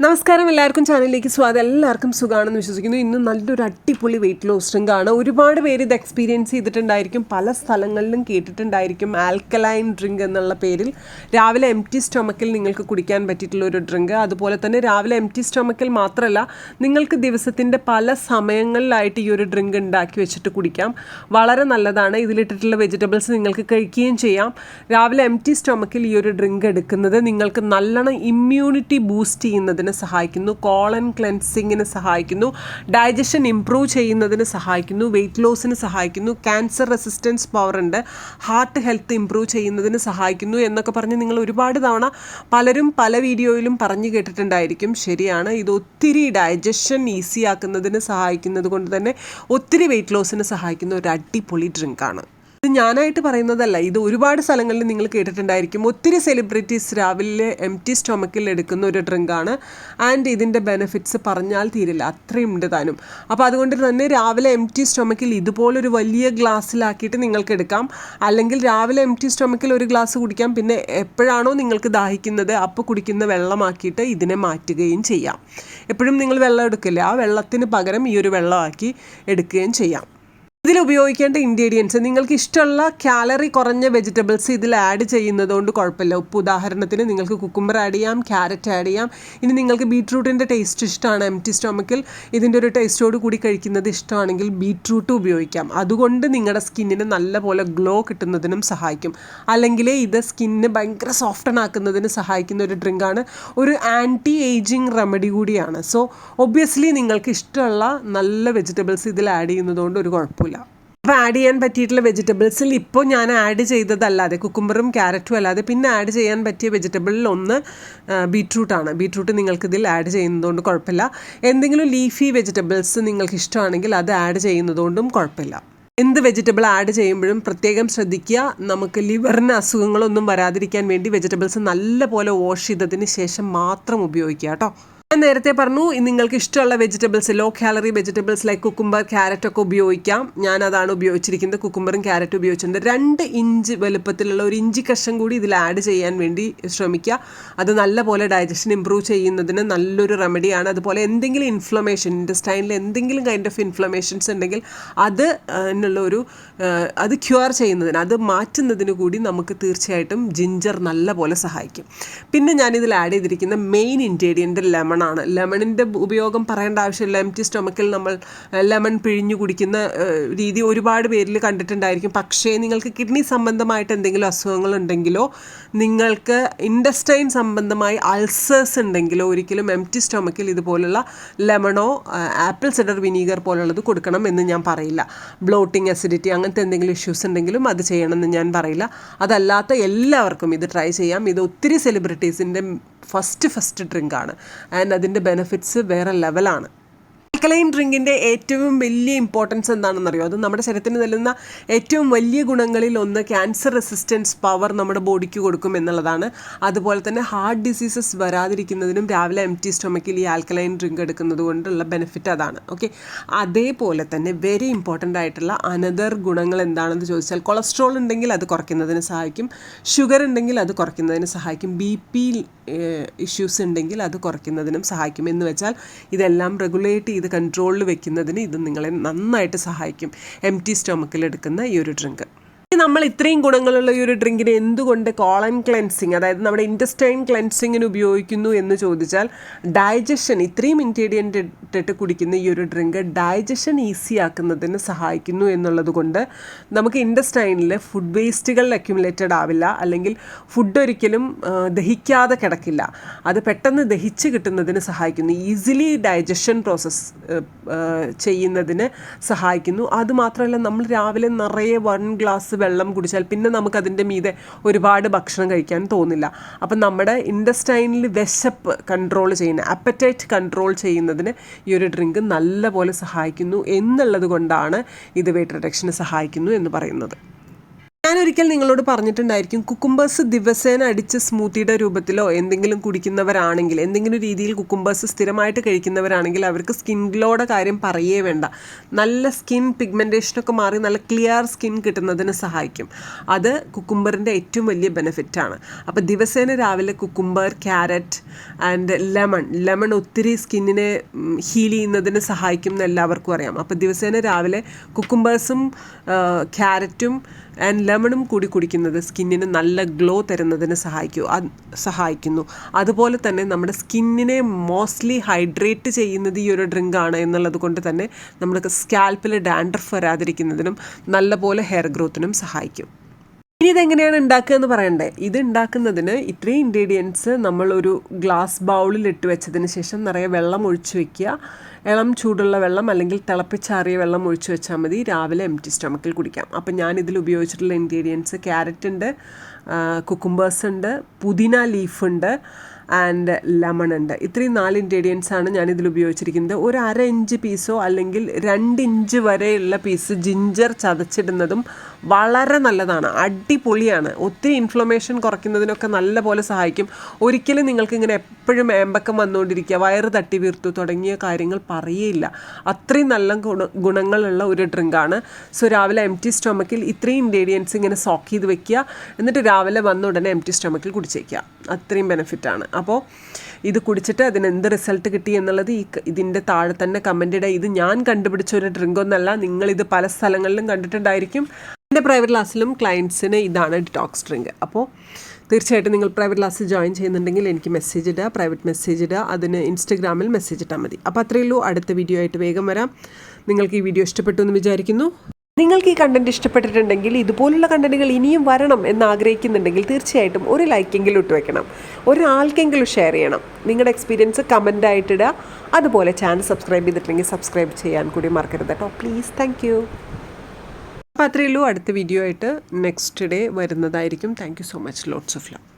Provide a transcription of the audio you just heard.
നമസ്കാരം എല്ലാവർക്കും ചാനലിലേക്ക് സ്വാഗതം. എല്ലാവർക്കും സുഖമാണെന്ന് വിശ്വസിക്കുന്നു. ഇന്ന് നല്ലൊരു അടിപൊളി വെയിറ്റ് ലോസ് ഡ്രിങ്ക് ആണ്. ഒരുപാട് പേര് ഇത് എക്സ്പീരിയൻസ് ചെയ്തിട്ടുണ്ടായിരിക്കും. പല സ്ഥലങ്ങളിലും കേട്ടിട്ടുണ്ടായിരിക്കും ആൽക്കലൈൻ ഡ്രിങ്ക് എന്നുള്ള പേരിൽ. രാവിലെ എം ടി സ്റ്റൊമക്കിൽ നിങ്ങൾക്ക് കുടിക്കാൻ പറ്റിയിട്ടുള്ള ഒരു ഡ്രിങ്ക് അതുപോലെ തന്നെ രാവിലെ എം ടി സ്റ്റൊമക്കിൽ മാത്രമല്ല നിങ്ങൾക്ക് ദിവസത്തിന്റെ പല സമയങ്ങളിലായിട്ട് ഈ ഒരു ഡ്രിങ്ക് ഉണ്ടാക്കി വെച്ചിട്ട് കുടിക്കാം. വളരെ നല്ലതാണ്. ഇതിലിട്ടിട്ടുള്ള വെജിറ്റബിൾസ് നിങ്ങൾക്ക് കഴിക്കുകയും ചെയ്യാം. രാവിലെ എം ടി സ്റ്റൊമക്കിൽ ഈ ഒരു ഡ്രിങ്ക് എടുക്കുന്നത് നിങ്ങൾക്ക് നല്ലോണം ഇമ്മ്യൂണിറ്റി ബൂസ്റ്റ് ചെയ്യുന്നതിന് സഹായിക്കുന്നു കോളൻ ക്ലെൻസിങ്ങിന് സഹായിക്കുന്നു ഡൈജഷൻ ഇംപ്രൂവ് ചെയ്യുന്നതിന് സഹായിക്കുന്നു വെയിറ്റ് ലോസിന് സഹായിക്കുന്നു ക്യാൻസർ റെസിസ്റ്റൻസ് പവർ ഉണ്ട് ഹാർട്ട് ഹെൽത്ത് ഇംപ്രൂവ് ചെയ്യുന്നതിന് സഹായിക്കുന്നു എന്നൊക്കെ പറഞ്ഞ് നിങ്ങൾ ഒരുപാട് തവണ പലരും പല വീഡിയോയിലും പറഞ്ഞു കേട്ടിട്ടുണ്ടായിരിക്കും. ശരിയാണ് ഇത് ഒത്തിരി ഡൈജഷൻ ഈസി ആക്കുന്നതിന് സഹായിക്കുന്നത് കൊണ്ട് തന്നെ ഒത്തിരി വെയിറ്റ് ലോസിന് സഹായിക്കുന്ന ഒരു അടിപൊളി ഡ്രിങ്കാണ് ഇത് ഞാനായിട്ട് പറയുന്നതല്ല. ഇത് ഒരുപാട് സ്ഥലങ്ങളിൽ നിങ്ങൾ കേട്ടിട്ടുണ്ടായിരിക്കും. ഒത്തിരി സെലിബ്രിറ്റീസ് രാവിലെ എം ടി സ്റ്റൊമക്കിൽ എടുക്കുന്ന ഒരു ഡ്രിങ്കാണ് ആൻഡ് ഇതിന്റെ ബെനിഫിറ്റ്സ് പറഞ്ഞാൽ തീരില്ല. അത്രയും ഉണ്ട് താനും. അപ്പോൾ അതുകൊണ്ട് തന്നെ രാവിലെ എം ടി സ്റ്റൊമക്കിൽ ഇതുപോലൊരു വലിയ ഗ്ലാസ്സിലാക്കിയിട്ട് നിങ്ങൾക്ക് എടുക്കാം. അല്ലെങ്കിൽ രാവിലെ എം ടി സ്റ്റൊമക്കിൽ ഒരു ഗ്ലാസ് കുടിക്കാം. പിന്നെ എപ്പോഴാണോ നിങ്ങൾക്ക് ദാഹിക്കുന്നത് അപ്പോൾ കുടിക്കുന്ന വെള്ളമാക്കിയിട്ട് ഇതിനെ മാറ്റുകയും ചെയ്യാം. എപ്പോഴും നിങ്ങൾ വെള്ളം എടുക്കില്ല? ആ വെള്ളത്തിന് പകരം ഈ ഒരു വെള്ളമാക്കി എടുക്കുകയും ചെയ്യാം. ഉപയോഗിക്കേണ്ട ഇൻഗ്രീഡിയൻസ് നിങ്ങൾക്ക് ഇഷ്ടമുള്ള കാലറി കുറഞ്ഞ വെജിറ്റബിൾസ് ഇതിൽ ആഡ് ചെയ്യുന്നത് കൊണ്ട് കുഴപ്പമില്ല. ഉപ്പ് ഉദാഹരണത്തിന് നിങ്ങൾക്ക് കുക്കുംബർ ആഡ് ചെയ്യാം ക്യാരറ്റ് ആഡ് ചെയ്യാം. ഇനി നിങ്ങൾക്ക് ബീട്രൂട്ടിന്റെ ടേസ്റ്റ് ഇഷ്ടമാണ് എം ടി സ്റ്റൊമക്കിൽ ഇതിന്റെ ഒരു ടേസ്റ്റോട് കൂടി കഴിക്കുന്നത് ഇഷ്ടമാണെങ്കിൽ ബീട്രൂട്ട് ഉപയോഗിക്കാം. അതുകൊണ്ട് നിങ്ങളുടെ സ്കിന്നിന് നല്ലപോലെ ഗ്ലോ കിട്ടുന്നതിനും സഹായിക്കും. അല്ലെങ്കിൽ ഇത് സ്കിന്നിന് ഭയങ്കര സോഫ്റ്റൺ ആക്കുന്നതിന് സഹായിക്കുന്ന ഒരു ഡ്രിങ്കാണ് ഒരു ആന്റി ഏജിങ് റെമഡി കൂടിയാണ്. സോ ഒബ്വിയസ്ലി നിങ്ങൾക്ക് ഇഷ്ടമുള്ള നല്ല വെജിറ്റബിൾസ് ഇതിൽ ആഡ് ചെയ്യുന്നതുകൊണ്ട് ഒരു കുഴപ്പമില്ല. അപ്പോൾ ആഡ് ചെയ്യാൻ പറ്റിയിട്ടുള്ള വെജിറ്റബിൾസിൽ ഇപ്പോൾ ഞാൻ ആഡ് ചെയ്തതല്ലാതെ കുക്കുംബറും ക്യാരറ്റും അല്ലാതെ പിന്നെ ആഡ് ചെയ്യാൻ പറ്റിയ വെജിറ്റബിളിൽ ഒന്ന് ബീട്രൂട്ടാണ് ബീട്രൂട്ട് നിങ്ങൾക്കിതിൽ ആഡ് ചെയ്യുന്നതുകൊണ്ട് കുഴപ്പമില്ല. എന്തെങ്കിലും ലീഫി വെജിറ്റബിൾസ് നിങ്ങൾക്ക് ഇഷ്ടമാണെങ്കിൽ അത് ആഡ് ചെയ്യുന്നതുകൊണ്ടും കുഴപ്പമില്ല. എന്ത് വെജിറ്റബിൾ ആഡ് ചെയ്യുമ്പോഴും പ്രത്യേകം ശ്രദ്ധിക്കുക. നമുക്ക് ലിവറിന് അസുഖങ്ങളൊന്നും വരാതിരിക്കാൻ വേണ്ടി വെജിറ്റബിൾസ് നല്ലപോലെ വാഷ് ചെയ്തതിന് ശേഷം മാത്രം ഉപയോഗിക്കുക കേട്ടോ. നേരത്തെ പറഞ്ഞു നിങ്ങൾക്ക് ഇഷ്ടമുള്ള vegetables low calorie vegetables like cucumber carrot ഒക്കെ ഉപയോഗിക്കാം. ഞാൻ അതാണ് ഉപയോഗിച്ചിരിക്കുന്നത്. കുക്കുംബറും ക്യാരറ്റും ഉപയോഗിച്ചിട്ടുണ്ട്. രണ്ട് ഇഞ്ച് വലുപ്പത്തിലുള്ള ഒരു ഇഞ്ചി കഷ്ണം കൂടി ഇതിൽ ആഡ് ചെയ്യാൻ വേണ്ടി ശ്രമിക്കുക. അത് നല്ലപോലെ ഡൈജഷൻ ഇമ്പ്രൂവ് ചെയ്യുന്നതിന് നല്ലൊരു റെമഡിയാണ് അതുപോലെ എന്തെങ്കിലും ഇൻഫ്ലമേഷൻ ഇൻഡസ്റ്റൈനിൽ എന്തെങ്കിലും കൈൻഡ് ഓഫ് ഇൻഫ്ലമേഷൻസ് ഉണ്ടെങ്കിൽ അത് എന്നുള്ള ഒരു അത് ക്യൂർ ചെയ്യുന്നതിന് അത് മാറ്റുന്നതിന് കൂടി നമുക്ക് തീർച്ചയായിട്ടും ജിഞ്ചർ നല്ലപോലെ സഹായിക്കും. പിന്നെ ഞാനിതിൽ ആഡ് ചെയ്തിരിക്കുന്ന മെയിൻ ഇൻഗ്രീഡിയന്റ് ലെമൺ ആണ്. ലെമണിന്റെ ഉപയോഗം പറയേണ്ട ആവശ്യമില്ല. എം ടി സ്റ്റൊമക്കിൽ നമ്മൾ ലെമൺ പിഴിഞ്ഞു കുടിക്കുന്ന രീതി ഒരുപാട് പേരിൽ കണ്ടിട്ടുണ്ടായിരിക്കും. പക്ഷേ നിങ്ങൾക്ക് കിഡ്നി സംബന്ധമായിട്ട് എന്തെങ്കിലും അസുഖങ്ങൾ ഉണ്ടെങ്കിലോ നിങ്ങൾക്ക് ഇൻഡസ്റ്റൈൻ സംബന്ധമായി അൾസേഴ്സ് ഉണ്ടെങ്കിലോ ഒരിക്കലും എം ടി സ്റ്റൊമക്കിൽ ഇതുപോലുള്ള ലെമണോ ആപ്പിൾ സിഡർ വിനീഗർ പോലുള്ളത് കൊടുക്കണം എന്ന് ഞാൻ പറയില്ല. ബ്ലോട്ടിങ് അസിഡിറ്റി അങ്ങനത്തെ എന്തെങ്കിലും ഇഷ്യൂസ് ഉണ്ടെങ്കിലും അത് ചെയ്യണമെന്ന് ഞാൻ പറയില്ല. അതല്ലാത്ത എല്ലാവർക്കും ഇത് ട്രൈ ചെയ്യാം. ഇത് ഒത്തിരി സെലിബ്രിറ്റീസിന്റെ ഫസ്റ്റ് ഫസ്റ്റ് ഡ്രിങ്കാണ് ആൻഡ് അതിന്റെ ബെനിഫിറ്റ്സ് വേറെ ലെവലാണ് ആൽക്കലൈൻ ഡ്രിങ്കിന്റെ ഏറ്റവും വലിയ ഇമ്പോർട്ടൻസ് എന്താണെന്നറിയോ? അത് നമ്മുടെ ശരീരത്തിന് നൽകുന്ന ഏറ്റവും വലിയ ഗുണങ്ങളിൽ ഒന്ന് ക്യാൻസർ റെസിസ്റ്റൻസ് പവർ നമ്മുടെ ബോഡിക്ക് കൊടുക്കും എന്നുള്ളതാണ്. അതുപോലെ തന്നെ ഹാർട്ട് ഡിസീസസ് വരാതിരിക്കുന്നതിനും രാവിലെ എം ടി സ്റ്റൊമക്കിൽ ഈ ആൽക്കലൈൻ ഡ്രിങ്ക് എടുക്കുന്നത് കൊണ്ടുള്ള ബെനിഫിറ്റ് അതാണ്. ഓക്കെ അതേപോലെ തന്നെ വെരി ഇമ്പോർട്ടന്റ് ആയിട്ടുള്ള അനദർ ഗുണങ്ങൾ എന്താണെന്ന് ചോദിച്ചാൽ കൊളസ്ട്രോൾ ഉണ്ടെങ്കിൽ അത് കുറയ്ക്കുന്നതിന് സഹായിക്കും. ഷുഗർ ഉണ്ടെങ്കിൽ അത് കുറയ്ക്കുന്നതിന് സഹായിക്കും. ബി പി ഇഷ്യൂസ് ഉണ്ടെങ്കിൽ അത് കുറയ്ക്കുന്നതിനും സഹായിക്കും. എന്ന് വെച്ചാൽ ഇതെല്ലാം റെഗുലേറ്റ് ചെയ്ത് കൺട്രോളിൽ വെക്കുന്നതിന് ഇത് നിങ്ങളെ നന്നായിട്ട് സഹായിക്കും. എം ടി സ്റ്റൊമക്കിൽ എടുക്കുന്ന ഈ ഒരു ഡ്രിങ്ക് നമ്മൾ ഇത്രയും ഗുണങ്ങളുള്ള ഈ ഒരു ഡ്രിങ്കിന് എന്തുകൊണ്ട് കോളൻ ക്ലെൻസിങ് അതായത് നമ്മുടെ ഇന്റസ്റ്റൈൻ ക്ലെൻസിങ്ങിന് ഉപയോഗിക്കുന്നു എന്ന് ചോദിച്ചാൽ ഡൈജഷൻ ഇത്രയും ഇൻഗ്രീഡിയന്റ് ഇട്ടിട്ട് കുടിക്കുന്ന ഈ ഒരു ഡ്രിങ്ക് ഡൈജഷൻ ഈസി ആക്കുന്നതിന് സഹായിക്കുന്നു എന്നുള്ളത് കൊണ്ട് നമുക്ക് ഇൻഡസ്റ്റൈനിൽ ഫുഡ് വേസ്റ്റുകൾ അക്യുമുലേറ്റഡ് ആവില്ല. അല്ലെങ്കിൽ ഫുഡ് ഒരിക്കലും ദഹിക്കാതെ കിടക്കില്ല. അത് പെട്ടെന്ന് ദഹിച്ച് കിട്ടുന്നതിന് സഹായിക്കുന്നു. ഈസിലി ഡൈജഷൻ പ്രോസസ്സ് ചെയ്യുന്നതിന് സഹായിക്കുന്നു. അതുമാത്രമല്ല നമ്മൾ രാവിലെ നിറയെ വൺ ഗ്ലാസ് വെള്ളം കുടിച്ചാൽ പിന്നെ നമുക്ക് അതിന്റെ മീതെ ഒരുപാട് ഭക്ഷണം കഴിക്കാൻ തോന്നില്ല. അപ്പം നമ്മുടെ ഇൻഡസ്റ്റൈനിൽ വിശപ്പ് കൺട്രോൾ ചെയ്യുന്ന അപ്പറ്റൈറ്റ് കൺട്രോൾ ചെയ്യുന്നതിന് ഈ ഒരു ഡ്രിങ്ക് നല്ലപോലെ സഹായിക്കുന്നു എന്നുള്ളത് കൊണ്ടാണ് ഇത് വെയിറ്റ് റിഡക്ഷന് സഹായിക്കുന്നു എന്ന് പറയുന്നത്. ഞാൻ ഒരിക്കൽ നിങ്ങളോട് പറഞ്ഞിട്ടുണ്ടായിരിക്കും കുക്കുംബേഴ്സ് ദിവസേന അടിച്ച് സ്മൂത്തിയുടെ രൂപത്തിലോ എന്തെങ്കിലും കുടിക്കുന്നവരാണെങ്കിൽ എന്തെങ്കിലും രീതിയിൽ കുക്കുംബേഴ്സ് സ്ഥിരമായിട്ട് കഴിക്കുന്നവരാണെങ്കിൽ അവർക്ക് സ്കിൻ ഗ്ലോയുടെ കാര്യം പറയേ വേണ്ട. നല്ല സ്കിൻ പിഗ്മെന്റേഷനൊക്കെ മാറി നല്ല ക്ലിയർ സ്കിൻ കിട്ടുന്നതിന് സഹായിക്കും. അത് കുക്കുംബറിന്റെ ഏറ്റവും വലിയ ബെനിഫിറ്റാണ്. അപ്പോൾ ദിവസേന രാവിലെ cucumber carrot and lemon lemon ഒത്തിരി സ്കിന്നിനെ ഹീൽ ചെയ്യുന്നതിന് സഹായിക്കും എന്ന് എല്ലാവർക്കും അറിയാം. അപ്പോൾ ദിവസേന രാവിലെ കുക്കുംബേഴ്സും ക്യാരറ്റും ആൻഡ് ലെമണും കൂടി കുടിക്കുന്നത് സ്കിന്നിന് നല്ല ഗ്ലോ തരുന്നതിന് സഹായിക്കൂ. അത് സഹായിക്കുന്നു. അതുപോലെ തന്നെ നമ്മുടെ സ്കിന്നിനെ മോസ്റ്റ്ലി ഹൈഡ്രേറ്റ് ചെയ്യുന്നത് ഈ ഒരു ഡ്രിങ്കാണ് എന്നുള്ളത് കൊണ്ട് തന്നെ നമ്മുടെ സ്കാൽപ്പിൽ ഡാൻഡ്രഫ് വരാതിരിക്കുന്നതിനും നല്ലപോലെ ഹെയർ ഗ്രോത്തിനും സഹായിക്കും. ഇനി ഇതെങ്ങനെയാണ് ഉണ്ടാക്കുക എന്ന് പറയണ്ടേ? ഇത് ഉണ്ടാക്കുന്നതിന് ഇത്രയും ഇൻഗ്രീഡിയൻസ് നമ്മളൊരു ഗ്ലാസ് ബൗളിൽ ഇട്ട് വെച്ചതിന് ശേഷം നിറയെ വെള്ളം ഒഴിച്ചു വെക്കുക. ഇളം ചൂടുള്ള വെള്ളം അല്ലെങ്കിൽ തിളപ്പിച്ചാറിയ വെള്ളം ഒഴിച്ചു വെച്ചാൽ മതി. രാവിലെ എം ടി സ്റ്റൊമക്കിൽ കുടിക്കാം. അപ്പം ഞാൻ ഇതിൽ ഉപയോഗിച്ചിട്ടുള്ള ഇൻഗ്രീഡിയൻസ് ക്യാരറ്റ് ഉണ്ട് കുക്കുംബേഴ്സ് ഉണ്ട് പുതിന ലീഫ് ഉണ്ട് ആൻഡ് ലെമൺ ഉണ്ട്. ഇത്രയും നാല് ഇൻഗ്രീഡിയൻസ് ആണ് ഞാനിതിൽ ഉപയോഗിച്ചിരിക്കുന്നത്. ഒരു അര ഇഞ്ച് പീസോ അല്ലെങ്കിൽ രണ്ട് ഇഞ്ച് വരെയുള്ള പീസ് ജിഞ്ചർ ചതച്ചിടുന്നതും വളരെ നല്ലതാണ്. അടിപൊളിയാണ്. ഒത്തിരി ഇൻഫ്ലമേഷൻ കുറയ്ക്കുന്നതിനൊക്കെ നല്ല പോലെ സഹായിക്കും. ഒരിക്കലും നിങ്ങൾക്ക് ഇങ്ങനെ എപ്പോഴും ഏമ്പക്കം വന്നുകൊണ്ടിരിക്കുക വയറ് തട്ടി വീർത്തു തുടങ്ങിയ കാര്യങ്ങൾ പറയേയില്ല. അത്രയും നല്ല ഗുണ ഗുണങ്ങളുള്ള ഒരു ഡ്രിങ്കാണ്. സോ രാവിലെ എം ടി സ്റ്റൊമക്കിൽ ഇത്രയും ഇൻഗ്രീഡിയൻസ് ഇങ്ങനെ സോക്ക് ചെയ്ത് വെക്കുക. എന്നിട്ട് രാവിലെ വന്ന ഉടനെ എം ടി സ്റ്റൊമക്കിൽ കുടിച്ചേക്കുക. അത്രയും ബെനിഫിറ്റാണ് അപ്പോൾ ഇത് കുടിച്ചിട്ട് അതിന് എന്ത് റിസൾട്ട് കിട്ടി എന്നുള്ളത് ഈ ഇതിന്റെ താഴെ തന്നെ കമന്റ് ഇടുക ഇത് ഞാൻ കണ്ടുപിടിച്ച ഒരു ഡ്രിങ്ക് ഒന്നല്ല. നിങ്ങളിത് പല സ്ഥലങ്ങളിലും കണ്ടിട്ടുണ്ടായിരിക്കും. എന്റെ പ്രൈവറ്റ് ക്ലാസ്സിലും ക്ലയൻസിന് ഇതാണ് ഡിറ്റോക്സ് ഡ്രിങ്ക് അപ്പോൾ തീർച്ചയായിട്ടും നിങ്ങൾ പ്രൈവറ്റ് ക്ലാസ് ജോയിൻ ചെയ്യുന്നുണ്ടെങ്കിൽ എനിക്ക് മെസ്സേജ് ഇടുക പ്രൈവറ്റ് മെസ്സേജ് ഇടുക അതിന് ഇൻസ്റ്റഗ്രാമിൽ മെസ്സേജ് ഇട്ടാൽ മതി. അപ്പോൾ അത്രയേ ഉള്ളൂ. അടുത്ത വീഡിയോ ആയിട്ട് വേഗം വരാം. നിങ്ങൾക്ക് ഈ വീഡിയോ ഇഷ്ടപ്പെട്ടു എന്ന് വിചാരിക്കുന്നു. നിങ്ങൾക്ക് ഈ കണ്ടന്റ് ഇഷ്ടപ്പെട്ടിട്ടുണ്ടെങ്കിൽ ഇതുപോലുള്ള കണ്ടന്റുകൾ ഇനിയും വരണം എന്ന് ആഗ്രഹിക്കുന്നുണ്ടെങ്കിൽ തീർച്ചയായിട്ടും ഒരു ലൈക്കെങ്കിലും ഇട്ട് വെക്കണം. ഒരാൾക്കെങ്കിലും ഷെയർ ചെയ്യണം. നിങ്ങളുടെ എക്സ്പീരിയൻസ് കമന്റ് ആയിട്ടിടുക അതുപോലെ ചാനൽ സബ്സ്ക്രൈബ് ചെയ്തിട്ടുണ്ടെങ്കിൽ സബ്സ്ക്രൈബ് ചെയ്യാൻ കൂടി മറക്കരുത് കേട്ടോ. പ്ലീസ് താങ്ക് അപ്പോൾ അത്രയേ ഉള്ളൂ. അടുത്ത വീഡിയോ ആയിട്ട് നെക്സ്റ്റ് ഡേ വരുന്നതായിരിക്കും. Thank you so much lots of love